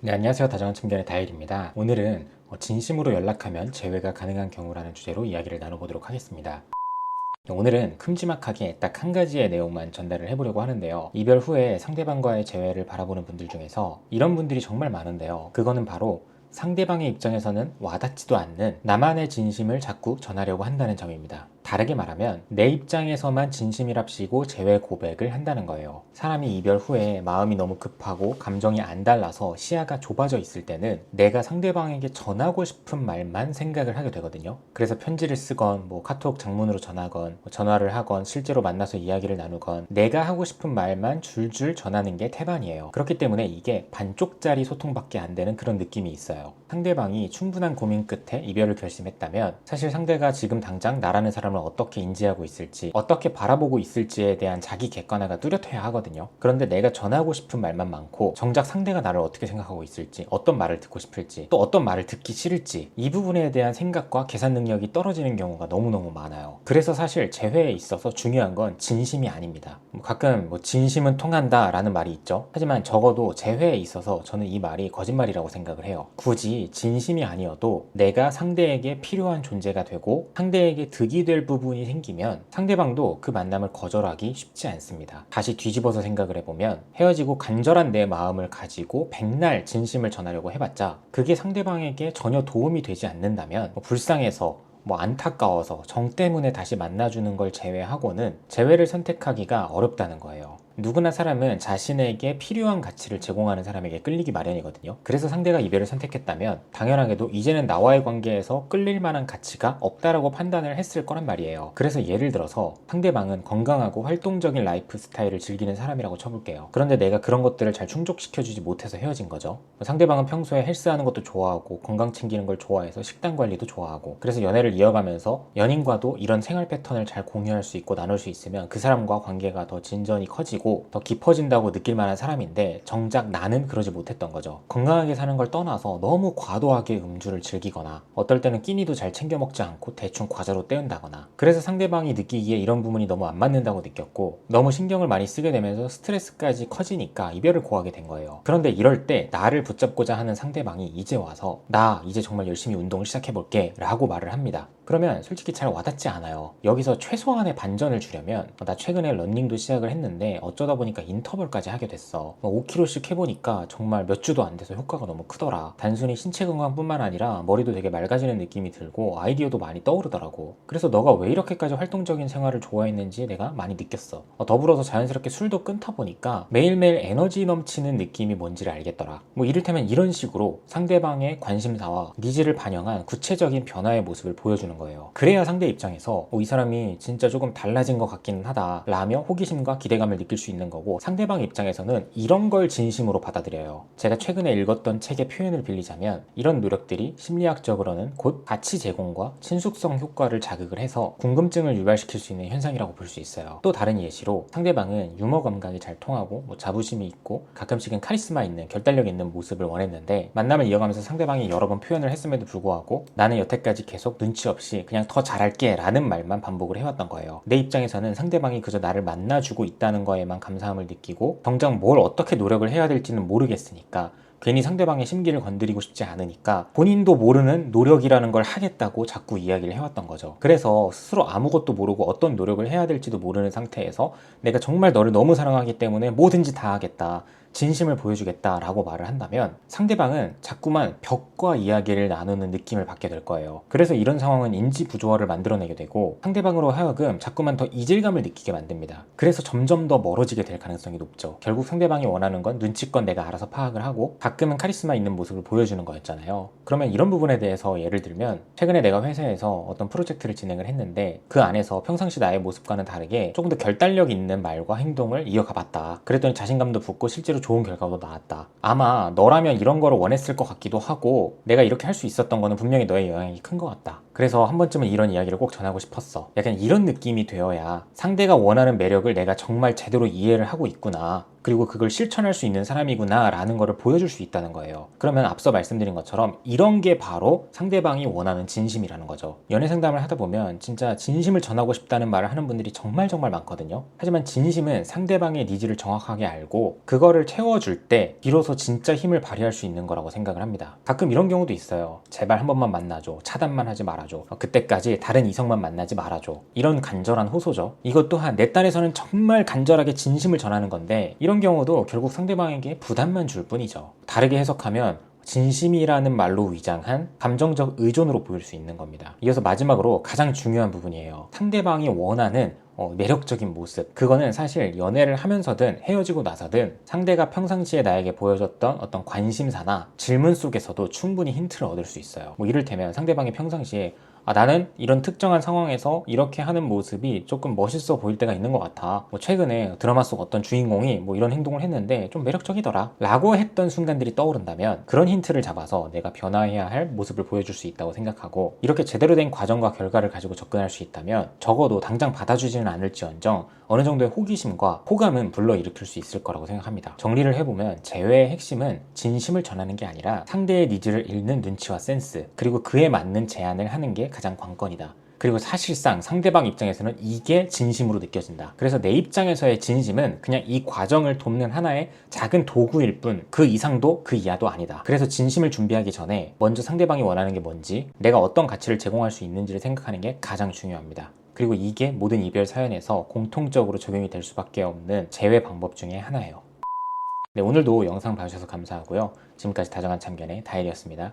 네, 안녕하세요. 다정한 청년의 다일입니다. 오늘은 어, 진심으로 연락하면 재회가 가능한 경우라는 주제로 이야기를 나눠보도록 하겠습니다. 오늘은 큼지막하게 딱 한 가지의 내용만 전달을 해보려고 하는데요. 이별 후에 상대방과의 재회를 바라보는 분들 중에서 이런 분들이 정말 많은데요. 그거는 바로 상대방의 입장에서는 와닿지도 않는 나만의 진심을 자꾸 전하려고 한다는 점입니다. 다르게 말하면 내 입장에서만 진심이랍시고 재회 고백을 한다는 거예요. 사람이 이별 후에 마음이 너무 급하고 감정이 안 달라서 시야가 좁아져 있을 때는 내가 상대방에게 전하고 싶은 말만 생각을 하게 되거든요. 그래서 편지를 쓰건 뭐 카톡 장문으로 전하건 뭐 전화를 하건 실제로 만나서 이야기를 나누건 내가 하고 싶은 말만 줄줄 전하는 게 태반이에요. 그렇기 때문에 이게 반쪽짜리 소통밖에 안 되는 그런 느낌이 있어요. 상대방이 충분한 고민 끝에 이별을 결심했다면 사실 상대가 지금 당장 나라는 사람을 어떻게 인지하고 있을지 어떻게 바라보고 있을지에 대한 자기 객관화가 뚜렷해야 하거든요. 그런데 내가 전하고 싶은 말만 많고 정작 상대가 나를 어떻게 생각하고 있을지 어떤 말을 듣고 싶을지 또 어떤 말을 듣기 싫을지 이 부분에 대한 생각과 계산 능력이 떨어지는 경우가 너무너무 많아요. 그래서 사실 재회에 있어서 중요한 건 진심이 아닙니다. 뭐 가끔 뭐 진심은 통한다 라는 말이 있죠. 하지만 적어도 재회에 있어서 저는 이 말이 거짓말이라고 생각을 해요. 굳이 진심이 아니어도 내가 상대에게 필요한 존재가 되고 상대에게 득이 될 부분이 생기면 상대방도 그 만남을 거절하기 쉽지 않습니다. 다시 뒤집어서 생각을 해보면 헤어지고 간절한 내 마음을 가지고 백날 진심을 전하려고 해봤자 그게 상대방에게 전혀 도움이 되지 않는다면 뭐 불쌍해서 뭐 안타까워서 정 때문에 다시 만나주는 걸 제외하고는 재회를 선택하기가 어렵다는 거예요. 누구나 사람은 자신에게 필요한 가치를 제공하는 사람에게 끌리기 마련이거든요. 그래서 상대가 이별을 선택했다면 당연하게도 이제는 나와의 관계에서 끌릴 만한 가치가 없다라고 판단을 했을 거란 말이에요. 그래서 예를 들어서 상대방은 건강하고 활동적인 라이프 스타일을 즐기는 사람이라고 쳐볼게요. 그런데 내가 그런 것들을 잘 충족시켜주지 못해서 헤어진 거죠. 상대방은 평소에 헬스하는 것도 좋아하고 건강 챙기는 걸 좋아해서 식단 관리도 좋아하고 그래서 연애를 이어가면서 연인과도 이런 생활 패턴을 잘 공유할 수 있고 나눌 수 있으면 그 사람과 관계가 더 진전이 커지고 더 깊어진다고 느낄 만한 사람인데 정작 나는 그러지 못했던 거죠. 건강하게 사는 걸 떠나서 너무 과도하게 음주를 즐기거나 어떨 때는 끼니도 잘 챙겨 먹지 않고 대충 과자로 때운다거나 그래서 상대방이 느끼기에 이런 부분이 너무 안 맞는다고 느꼈고 너무 신경을 많이 쓰게 되면서 스트레스까지 커지니까 이별을 고하게 된 거예요. 그런데 이럴 때 나를 붙잡고자 하는 상대방이 이제 와서 나 이제 정말 열심히 운동을 시작해 볼게 라고 말을 합니다. 그러면 솔직히 잘 와닿지 않아요. 여기서 최소한의 반전을 주려면 나 최근에 런닝도 시작을 했는데 어쩌다 보니까 인터벌까지 하게 됐어. 5kg씩 해보니까 정말 몇 주도 안 돼서 효과가 너무 크더라. 단순히 신체 건강뿐만 아니라 머리도 되게 맑아지는 느낌이 들고 아이디어도 많이 떠오르더라고. 그래서 너가 왜 이렇게까지 활동적인 생활을 좋아했는지 내가 많이 느꼈어. 어, 더불어서 자연스럽게 술도 끊다 보니까 매일매일 에너지 넘치는 느낌이 뭔지를 알겠더라. 뭐 이를테면 이런 식으로 상대방의 관심사와 니즈를 반영한 구체적인 변화의 모습을 보여주는 거예요. 그래야 상대 입장에서 어, 이 사람이 진짜 조금 달라진 것 같기는 하다 라며 호기심과 기대감을 느낄 수 있는 거고 상대방 입장에서는 이런 걸 진심으로 받아들여요. 제가 최근에 읽었던 책의 표현을 빌리자면 이런 노력들이 심리학적으로는 곧 가치 제공과 친숙성 효과를 자극을 해서 궁금증을 유발시킬 수 있는 현상이라고 볼 수 있어요. 또 다른 예시로 상대방은 유머 감각이 잘 통하고 뭐 자부심이 있고 가끔씩은 카리스마 있는 결단력 있는 모습을 원했는데 만남을 이어가면서 상대방이 여러 번 표현을 했음에도 불구하고 나는 여태까지 계속 눈치 없이 그냥 더 잘할게 라는 말만 반복을 해왔던 거예요. 내 입장에서는 상대방이 그저 나를 만나주고 있다는 거에 만 감사함을 느끼고 정작 뭘 어떻게 노력을 해야 될지는 모르겠으니까 괜히 상대방의 심기를 건드리고 싶지 않으니까 본인도 모르는 노력이라는 걸 하겠다고 자꾸 이야기를 해왔던 거죠. 그래서 스스로 아무것도 모르고 어떤 노력을 해야 될지도 모르는 상태에서 내가 정말 너를 너무 사랑하기 때문에 뭐든지 다 하겠다. 진심을 보여주겠다라고 말을 한다면 상대방은 자꾸만 벽과 이야기를 나누는 느낌을 받게 될 거예요. 그래서 이런 상황은 인지 부조화를 만들어내게 되고 상대방으로 하여금 자꾸만 더 이질감을 느끼게 만듭니다. 그래서 점점 더 멀어지게 될 가능성이 높죠. 결국 상대방이 원하는 건 눈치껏 내가 알아서 파악을 하고 가끔은 카리스마 있는 모습을 보여주는 거였잖아요. 그러면 이런 부분에 대해서 예를 들면 최근에 내가 회사에서 어떤 프로젝트를 진행을 했는데 그 안에서 평상시 나의 모습과는 다르게 조금 더 결단력 있는 말과 행동을 이어가 봤다. 그랬더니 자신감도 붙고 실제로 좋은 결과도 나왔다. 아마 너라면 이런 거를 원했을 것 같기도 하고 내가 이렇게 할 수 있었던 거는 분명히 너의 영향이 큰 것 같다. 그래서 한 번쯤은 이런 이야기를 꼭 전하고 싶었어. 약간 이런 느낌이 되어야 상대가 원하는 매력을 내가 정말 제대로 이해를 하고 있구나. 그리고 그걸 실천할 수 있는 사람이구나 라는 거를 보여줄 수 있다는 거예요. 그러면 앞서 말씀드린 것처럼 이런 게 바로 상대방이 원하는 진심이라는 거죠. 연애 상담을 하다 보면 진짜 진심을 전하고 싶다는 말을 하는 분들이 정말 정말 많거든요. 하지만 진심은 상대방의 니즈를 정확하게 알고 그거를 채워줄 때 비로소 진짜 힘을 발휘할 수 있는 거라고 생각을 합니다. 가끔 이런 경우도 있어요. 제발 한 번만 만나줘. 차단만 하지 말아줘. 어, 그때까지 다른 이성만 만나지 말아줘. 이런 간절한 호소죠. 이것 또한 내 딴에서는 정말 간절하게 진심을 전하는 건데 이런 경우도 결국 상대방에게 부담만 줄 뿐이죠. 다르게 해석하면 진심이라는 말로 위장한 감정적 의존으로 보일 수 있는 겁니다. 이어서 마지막으로 가장 중요한 부분이에요. 상대방이 원하는 어, 매력적인 모습. 그거는 사실 연애를 하면서든 헤어지고 나서든 상대가 평상시에 나에게 보여줬던 어떤 관심사나 질문 속에서도 충분히 힌트를 얻을 수 있어요. 뭐 이를테면 상대방이 평상시에 아, 나는 이런 특정한 상황에서 이렇게 하는 모습이 조금 멋있어 보일 때가 있는 것 같아. 뭐 최근에 드라마 속 어떤 주인공이 뭐 이런 행동을 했는데 좀 매력적이더라. 라고 했던 순간들이 떠오른다면 그런 힌트를 잡아서 내가 변화해야 할 모습을 보여줄 수 있다고 생각하고 이렇게 제대로 된 과정과 결과를 가지고 접근할 수 있다면 적어도 당장 받아주지는 않을지언정 어느 정도의 호기심과 호감은 불러일으킬 수 있을 거라고 생각합니다. 정리를 해보면 재회의 핵심은 진심을 전하는 게 아니라 상대의 니즈를 읽는 눈치와 센스 그리고 그에 맞는 제안을 하는 게 가장 관건이다. 그리고 사실상 상대방 입장에서는 이게 진심으로 느껴진다. 그래서 내 입장에서의 진심은 그냥 이 과정을 돕는 하나의 작은 도구일 뿐 그 이상도 그 이하도 아니다. 그래서 진심을 준비하기 전에 먼저 상대방이 원하는 게 뭔지 내가 어떤 가치를 제공할 수 있는지를 생각하는 게 가장 중요합니다. 그리고 이게 모든 이별 사연에서 공통적으로 적용이 될 수밖에 없는 재회 방법 중에 하나예요. 네, 오늘도 영상 봐주셔서 감사하고요. 지금까지 다정한 참견의 다일이었습니다.